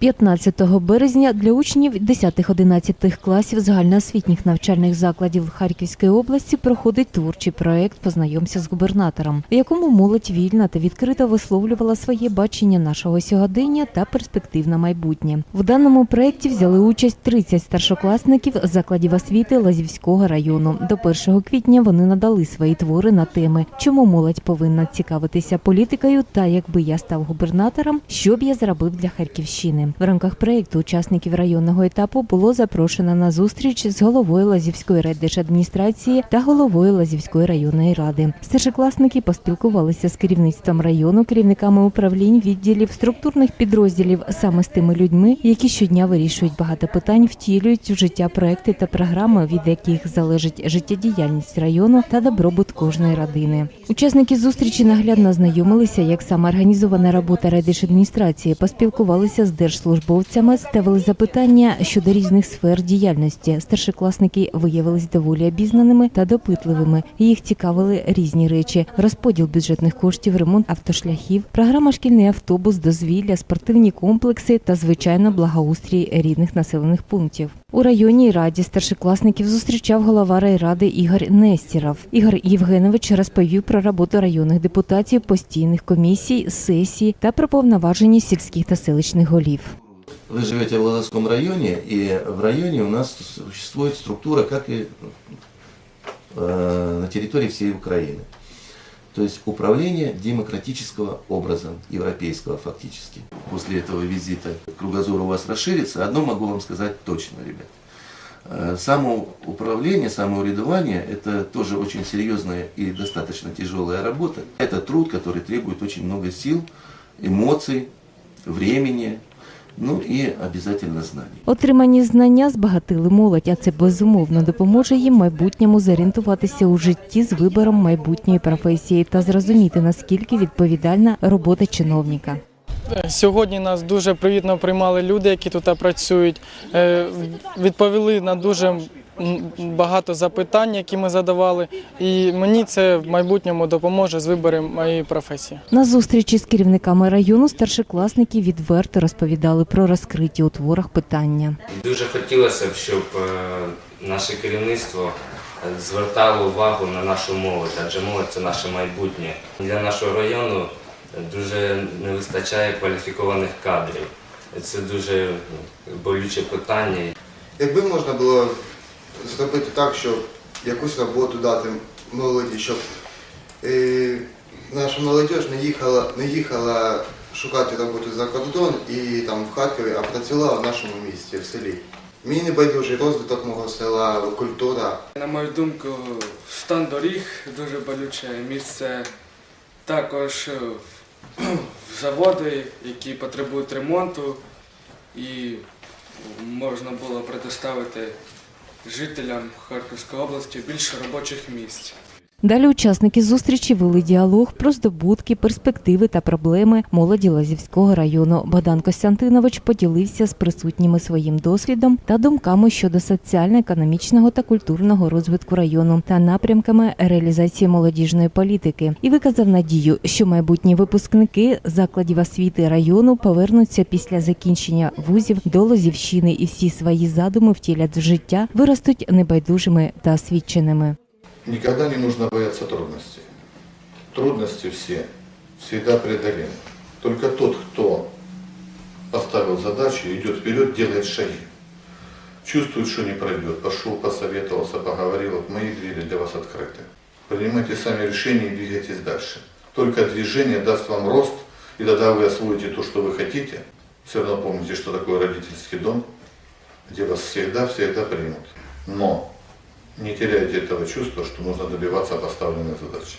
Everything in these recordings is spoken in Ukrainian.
15 березня для учнів 10-11 класів загальноосвітніх навчальних закладів Харківської області проходить творчий проект Познайомся з губернатором, в якому молодь вільна та відкрито висловлювала своє бачення нашого сьогодення та перспектив на майбутнє. В даному проєкті взяли участь 30 старшокласників закладів освіти Лазівського району. До 1 квітня вони надали свої твори на теми, чому молодь повинна цікавитися політикою та якби я став губернатором, що б я зробив для Харківщини. В рамках проєкту учасників районного етапу було запрошено на зустріч з головою Лазівської райдержадміністрації та головою Лазівської районної ради. Старшокласники поспілкувалися з керівництвом району, керівниками управлінь, відділів, структурних підрозділів, саме з тими людьми, які щодня вирішують багато питань, втілюють в життя проекти та програми, від яких залежить життєдіяльність району та добробут кожної родини. Учасники зустрічі наглядно знайомилися, як саме організована робота райдержадміністрації, поспілкувалися з держслужбовцями, ставили запитання щодо різних сфер діяльності. Старшокласники виявились доволі обізнаними та допитливими. Їх цікавили різні речі: розподіл бюджетних коштів, ремонт автошляхів, програма шкільний автобус, дозвілля, спортивні комплекси та звичайно благоустрій рідних населених пунктів. У районній раді старшокласників зустрічав голова райради Ігор Нестіров. Ігор Євгенович розповів про роботу районних депутатів, постійних комісій, сесій та про повноваження сільських та селищних голів. Вы живете в Лазовском районе, и в районе у нас существует структура, как и э, на территории всей Украины. То есть управление демократического образа, европейского фактически. После этого визита кругозор у вас расширится. Одно могу вам сказать точно, ребят. Э, Самоуправление, самоурядование – это тоже очень серьезная и достаточно тяжелая работа. Это труд, который требует очень много сил, эмоций, времени, ну і обов'язково знання. Отримані знання збагатили молодь, а це безумовно допоможе їм майбутньому зорієнтуватися у житті з вибором майбутньої професії та зрозуміти наскільки відповідальна робота чиновника. Сьогодні нас дуже привітно приймали люди, які тут працюють. Е, Відповіли на дуже багато запитань, які ми задавали. І мені це в майбутньому допоможе з вибором моєї професії. На зустрічі з керівниками району старшокласники відверто розповідали про розкриті у творах питання. Дуже хотілося б, щоб е, наше керівництво е, звертало увагу на нашу молодь, адже молодь це наше майбутнє. Для нашого району дуже не вистачає кваліфікованих кадрів. Це дуже болюче питання. Якби можна було зробити так, щоб якусь роботу дати молоді, щоб е, наша молодь не їхала, не їхала шукати роботу за кордон і там в Харкові, а працювала в нашому місті, в селі. Мені не байдужий розвиток мого села, культура. На мою думку, стан доріг дуже болюче місце. Також е, заводи, які потребують ремонту, і можна було предоставити жителям Харківської області більше робочих місць. Далі учасники зустрічі вели діалог про здобутки, перспективи та проблеми молоді Лазівського району. Богдан Костянтинович поділився з присутніми своїм досвідом та думками щодо соціально-економічного та культурного розвитку району та напрямками реалізації молодіжної політики і виказав надію, що майбутні випускники закладів освіти району повернуться після закінчення вузів до Лозівщини і всі свої задуми втілять в життя, виростуть небайдужими та освіченими. Никогда не нужно бояться трудностей. Трудности все всегда преодолимы. Только тот, кто поставил задачу, идет вперед, делает шаги. Чувствует, что не пройдет. Пошел, посоветовался, поговорил. Вот мои двери для вас открыты. Принимайте сами решения и двигайтесь дальше. Только движение даст вам рост, и тогда вы освоите то, что вы хотите. Все равно помните, что такое родительский дом, где вас всегда-всегда примут. Но не теряйте этого чувства, что нужно добиваться поставленной задачи.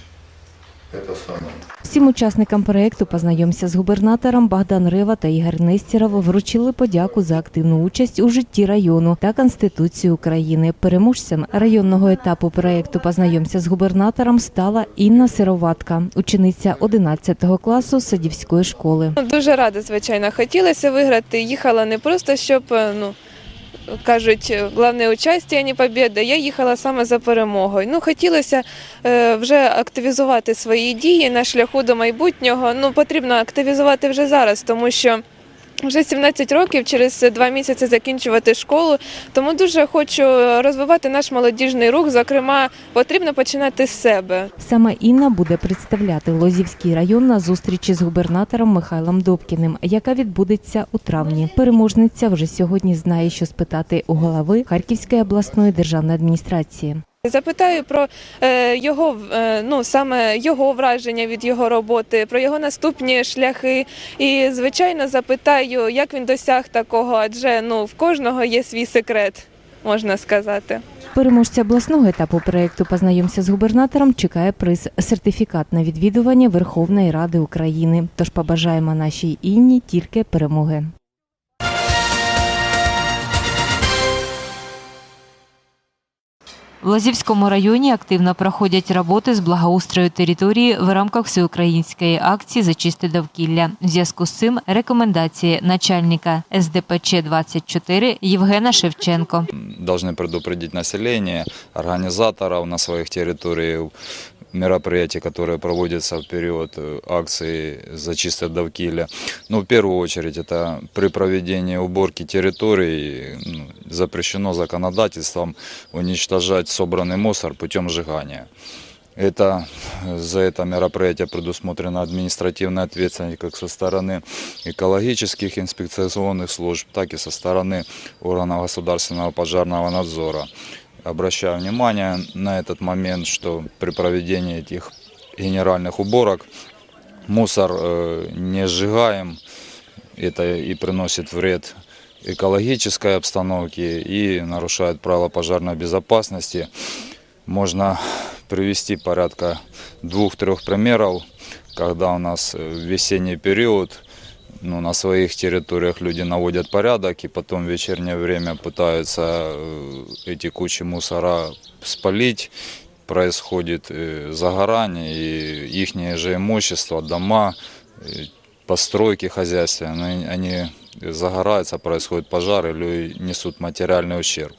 Это основное. Всім учасникам проекту Познайомся з губернатором Богдан Рива та Ігор Нестіров вручили подяку за активну участь у житті району та Конституції України. Переможцем районного етапу проекту Познайомся з губернатором стала Інна Сироватка, учениця 11 класу садівської школи. Дуже рада, звичайно. Хотілося виграти. Їхала не просто, щоб, е, ну, кажуть, головне участь, а не побіда. Я їхала саме за перемогою. Ну, хотілося е, вже активізувати свої дії на шляху до майбутнього. Ну, потрібно активізувати вже зараз, тому що вже 17 років, через два місяці закінчувати школу. Тому дуже хочу розвивати наш молодіжний рух. Зокрема, потрібно починати з себе. Саме Інна буде представляти Лозівський район на зустрічі з губернатором Михайлом Добкіним, яка відбудеться у травні. Переможниця вже сьогодні знає, що спитати у голови Харківської обласної державної адміністрації. Запитаю про е, його е, ну саме його враження від його роботи, про його наступні шляхи. І звичайно запитаю, як він досяг такого, адже ну в кожного є свій секрет, можна сказати. Переможця обласного етапу проєкту Познайомся з губернатором чекає приз сертифікат на відвідування Верховної Ради України. Тож побажаємо нашій Інні тільки перемоги. В Лазівському районі активно проходять роботи з благоустрою території в рамках всеукраїнської акції за чисте довкілля. В зв'язку з цим рекомендації начальника СДПЧ 24 Євгена Шевченко. должны предупредить население, организаторов на своих территориях, мероприятий, которые проводятся в период э, акции «За чистое довкилля». Ну, в первую очередь, это при проведении уборки территории ну, запрещено законодательством уничтожать собранный мусор путем сжигания. Это, за это мероприятие предусмотрена административная ответственность как со стороны экологических инспекционных служб, так и со стороны органов государственного пожарного надзора. Обращаю внимание на этот момент, что при проведении этих генеральных уборок мусор э, не сжигаем, это и приносит вред экологической обстановке и нарушает правила пожарной безопасности. Можно привести порядка двух-трех примеров, когда у нас э, весенний период ну, на своих территориях люди наводят порядок и потом в вечернее время пытаются э, эти кучи мусора спалить. Происходит э, загорание и их же имущество, дома, постройки хозяйственные, они загораются, происходит пожар или несут материальный ущерб.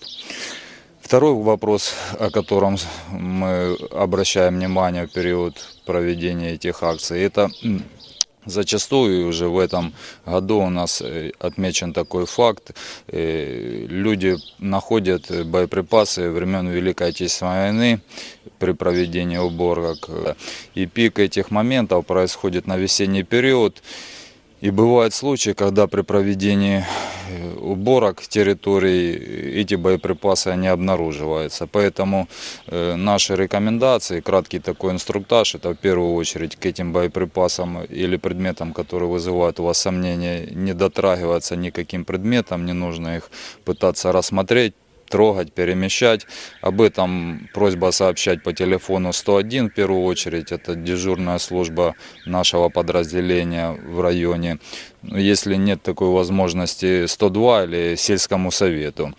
Второй вопрос, о котором мы обращаем внимание в период проведения этих акций, это м, Зачастую уже в этом году у нас э, отмечен такой факт. э, Люди находят э, боеприпасы времен Великой Отечественной войны при проведении уборок. И пик этих моментов происходит на весенний период. И бывают случаи, когда при проведении э, уборок территорий эти боеприпасы не обнаруживаются. Поэтому э, наши рекомендации, краткий такой инструктаж, это в первую очередь к этим боеприпасам или предметам, которые вызывают у вас сомнения, не дотрагиваться никаким предметам, не нужно их пытаться рассмотреть, трогать, перемещать. Об этом просьба сообщать по телефону 101 в первую очередь. Это дежурная служба нашего подразделения в районе. Если нет такой возможности, 102 или сельскому совету.